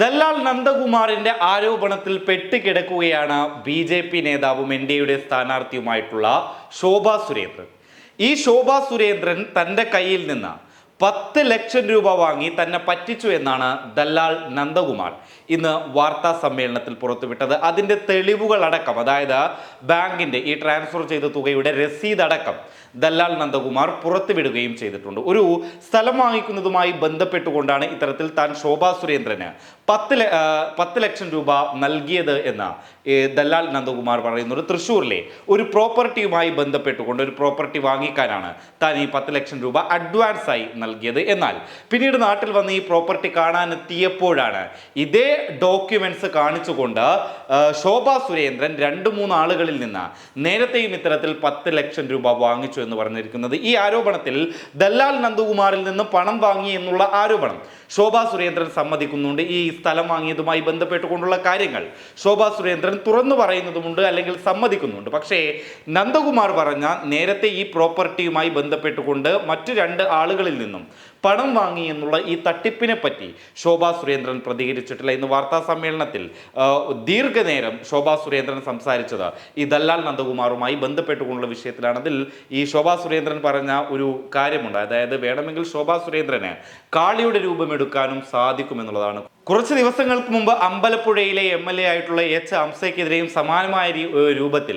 ദല്ലാൽ നന്ദകുമാറിന്റെ ആരോപണത്തിൽ പെട്ടുകിടക്കുകയാണ് ബി ജെ പി നേതാവും എൻ ഡി എയുടെ സ്ഥാനാർത്ഥിയുമായിട്ടുള്ള ശോഭാ സുരേന്ദ്രൻ. ഈ ശോഭാ സുരേന്ദ്രൻ തന്റെ കയ്യിൽ നിന്ന് പത്ത് ലക്ഷം രൂപ വാങ്ങി തന്നെ പറ്റിച്ചു എന്നാണ് ദല്ലാൽ നന്ദകുമാർ ഇന്ന് വാർത്താ സമ്മേളനത്തിൽ പുറത്തുവിട്ടത്. അതിന്റെ തെളിവുകളടക്കം അതായത് ബാങ്കിന്റെ ഈ ട്രാൻസ്ഫർ ചെയ്ത തുകയുടെ രസീത് അടക്കം ദല്ലാൽ നന്ദകുമാർ പുറത്തുവിടുകയും ചെയ്തിട്ടുണ്ട്. ഒരു സ്ഥലം വാങ്ങിക്കുന്നതുമായി ബന്ധപ്പെട്ടുകൊണ്ടാണ് ഇത്തരത്തിൽ താൻ ശോഭാ സുരേന്ദ്രന് പത്ത് പത്ത് ലക്ഷം രൂപ നൽകിയത് എന്ന് ദല്ലാൽ നന്ദകുമാർ പറയുന്നത്. തൃശ്ശൂരിലെ ഒരു പ്രോപ്പർട്ടിയുമായി ബന്ധപ്പെട്ടുകൊണ്ട് ഒരു പ്രോപ്പർട്ടി വാങ്ങിക്കാനാണ് താൻ ഈ പത്ത് ലക്ഷം രൂപ അഡ്വാൻസായി നൽകിയത്. എന്നാൽ പിന്നീട് നാട്ടിൽ വന്ന് ഈ പ്രോപ്പർട്ടി കാണാനെത്തിയപ്പോഴാണ് ഇതേ ഡോക്യുമെന്റ്സ് കാണിച്ചുകൊണ്ട് ശോഭാ സുരേന്ദ്രൻ രണ്ട് മൂന്ന് ആളുകളിൽ നിന്ന് നേരത്തെയും ഇത്തരത്തിൽ പത്ത് ലക്ഷം രൂപ വാങ്ങിച്ചു എന്ന് പറഞ്ഞിരിക്കുന്നത്. ഈ ആരോപണത്തിൽ ദല്ലാൽ നന്ദകുമാറിൽ നിന്ന് പണം വാങ്ങി എന്നുള്ള ആരോപണം ശോഭ സുരേന്ദ്രൻ സമ്മതിക്കുന്നുണ്ട്. ഈ സ്ഥലം വാങ്ങിയതുമായി ബന്ധപ്പെട്ടുകൊണ്ടുള്ള കാര്യങ്ങൾ. ശോഭാ സുരേന്ദ്രൻ തുറന്നു പറയുന്നതുമുണ്ട് അല്ലെങ്കിൽ സമ്മതിക്കുന്നുണ്ട്. പക്ഷേ നന്ദകുമാർ പറഞ്ഞ നേരത്തെ ഈ പ്രോപ്പർട്ടിയുമായി ബന്ധപ്പെട്ടുകൊണ്ട് മറ്റു രണ്ട് ആളുകളിൽ നിന്നും പണം വാങ്ങി എന്നുള്ള ഈ തട്ടിപ്പിനെ പറ്റി ശോഭാ സുരേന്ദ്രൻ പ്രതികരിച്ചിട്ടില്ല ഇന്ന് വാർത്താ സമ്മേളനത്തിൽ ദീർഘനേരം ശോഭാ സുരേന്ദ്രൻ സംസാരിച്ചത്. ഈ ദല്ലാൽ നന്ദകുമാറുമായി ബന്ധപ്പെട്ടുകൊണ്ടുള്ള വിഷയത്തിലാണ്. അതിൽ ഈ ശോഭാ സുരേന്ദ്രൻ പറഞ്ഞ ഒരു കാര്യമുണ്ട്. അതായത് വേണമെങ്കിൽ ശോഭാ സുരേന്ദ്രന് കാളിയുടെ രൂപമെടുക്കാനും സാധിക്കുമെന്നുള്ളതാണ് കുറച്ച് ദിവസങ്ങൾക്ക് മുമ്പ് അമ്പലപ്പുഴയിലെ എം എൽ എ ആയിട്ടുള്ള എച്ച് ഹംസയ്ക്കെതിരെയും സമാനമായ രൂപത്തിൽ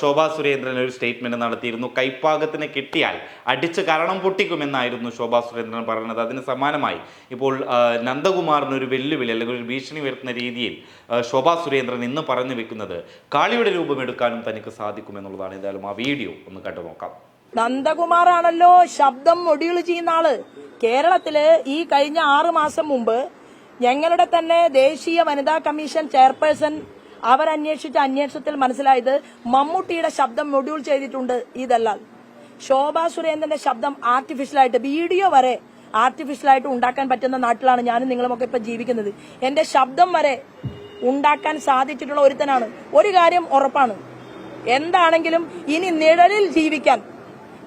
ശോഭാ സുരേന്ദ്രൻ ഒരു സ്റ്റേറ്റ്മെന്റ് നടത്തിയിരുന്നു. കൈപ്പാകത്തിന് കിട്ടിയാൽ അടിച്ച് കരണം പൊട്ടിക്കുമെന്നായിരുന്നു ശോഭാ സുരേന്ദ്രൻ പറഞ്ഞത്. അതിന് സമാനമായി ഇപ്പോൾ നന്ദകുമാറിനൊരു വെല്ലുവിളി അല്ലെങ്കിൽ ഒരു ഭീഷണി ഉയർത്തുന്ന രീതിയിൽ ശോഭാ സുരേന്ദ്രൻ ഇന്ന് പറഞ്ഞു വെക്കുന്നത് കാളിയുടെ രൂപമെടുക്കാനും തനിക്ക് സാധിക്കുമെന്നുള്ളതാണ്. എന്തായാലും ആ വീഡിയോ ഒന്ന് കണ്ടു നോക്കാം. നന്ദകുമാറാണല്ലോ ശബ്ദം മൊഡ്യൂൾ ചെയ്യുന്ന ആൾ. കേരളത്തിൽ ഈ കഴിഞ്ഞ ആറ് മാസം മുമ്പ് ഞങ്ങളുടെ തന്നെ ദേശീയ വനിതാ കമ്മീഷൻ ചെയർപേഴ്സൺ അവരന്വേഷിച്ച അന്വേഷണത്തിൽ മനസ്സിലായത് മമ്മൂട്ടിയുടെ ശബ്ദം മൊഡ്യൂൾ ചെയ്തിട്ടുണ്ട് ദല്ലാൽ. ശോഭാ സുരേന്ദ്രന്റെ ശബ്ദം ആർട്ടിഫിഷ്യലായിട്ട് വീഡിയോ വരെ ആർട്ടിഫിഷ്യലായിട്ട് ഉണ്ടാക്കാൻ പറ്റുന്ന നാട്ടിലാണ് ഞാനും നിങ്ങളുമൊക്കെ ഇപ്പൊ ജീവിക്കുന്നത്. എന്റെ ശബ്ദം വരെ ഉണ്ടാക്കാൻ സാധിച്ചിട്ടുള്ള ഒരുത്തനാണ്. ഒരു കാര്യം ഉറപ്പാണ്. എന്താണെങ്കിലും ഇനി നിഴലിൽ ജീവിക്കാൻ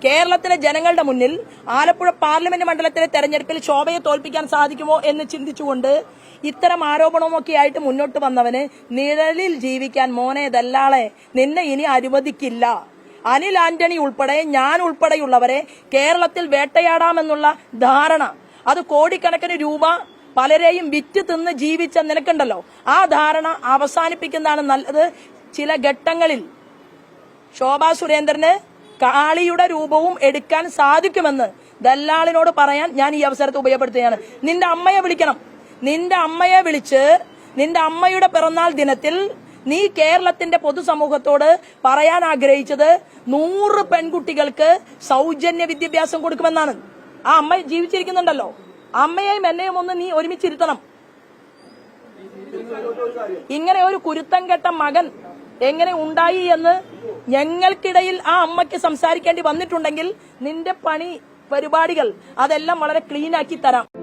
കേരളത്തിലെ ജനങ്ങളുടെ മുന്നിൽ ആലപ്പുഴ പാർലമെന്റ് മണ്ഡലത്തിലെ തെരഞ്ഞെടുപ്പിൽ ശോഭയെ തോൽപ്പിക്കാൻ സാധിക്കുമോ എന്ന് ചിന്തിച്ചുകൊണ്ട് ഇത്തരം ആരോപണമൊക്കെ ആയിട്ട് മുന്നോട്ട് വന്നവന് നിഴലിൽ ജീവിക്കാൻ മോനെ ദല്ലാളെ നിന്നെ ഇനി അനുവദിക്കില്ല. അനിൽ ആന്റണി ഉൾപ്പെടെ ഞാൻ ഉൾപ്പെടെയുള്ളവരെ കേരളത്തിൽ വേട്ടയാടാമെന്നുള്ള ധാരണ. അത് കോടിക്കണക്കിന് രൂപ പലരെയും വിറ്റ് തിന്ന് ജീവിച്ച നിനക്കുണ്ടല്ലോ. ആ ധാരണ അവസാനിപ്പിക്കുന്നതാണ് നല്ലത് ചില ഘട്ടങ്ങളിൽ. ശോഭാ സുരേന്ദ്രന് കാളിയുടെ രൂപവും എടുക്കാൻ സാധിക്കുമെന്ന് ദല്ലാളിനോട് പറയാൻ ഞാൻ ഈ അവസരത്തെ ഉപയോഗപ്പെടുത്തുകയാണ്. നിന്റെ അമ്മയെ വിളിക്കണം. നിന്റെ അമ്മയെ വിളിച്ച് നിന്റെ അമ്മയുടെ പിറന്നാൾ ദിനത്തിൽ നീ കേരളത്തിന്റെ പൊതുസമൂഹത്തോട് പറയാൻ ആഗ്രഹിച്ചത് നൂറ് പെൺകുട്ടികൾക്ക് സൗജന്യ വിദ്യാഭ്യാസം കൊടുക്കുമെന്നാണ്. ആ അമ്മ ജീവിച്ചിരിക്കുന്നുണ്ടല്ലോ. അമ്മയെയും എന്നെയും ഒന്ന് നീ ഒരുമിച്ചിരുത്തണം. ഇങ്ങനെ ഒരു കുരുത്തം കെട്ട മകൻ എങ്ങനെ ഉണ്ടായി എന്ന് ഞങ്ങൾക്കിടയിൽ ആ അമ്മയ്ക്ക് സംസാരിക്കേണ്ടി വന്നിട്ടുണ്ടെങ്കിൽ നിന്റെ പണി പരിപാടികൾ അതെല്ലാം വളരെ ക്ലീനാക്കി തരാം.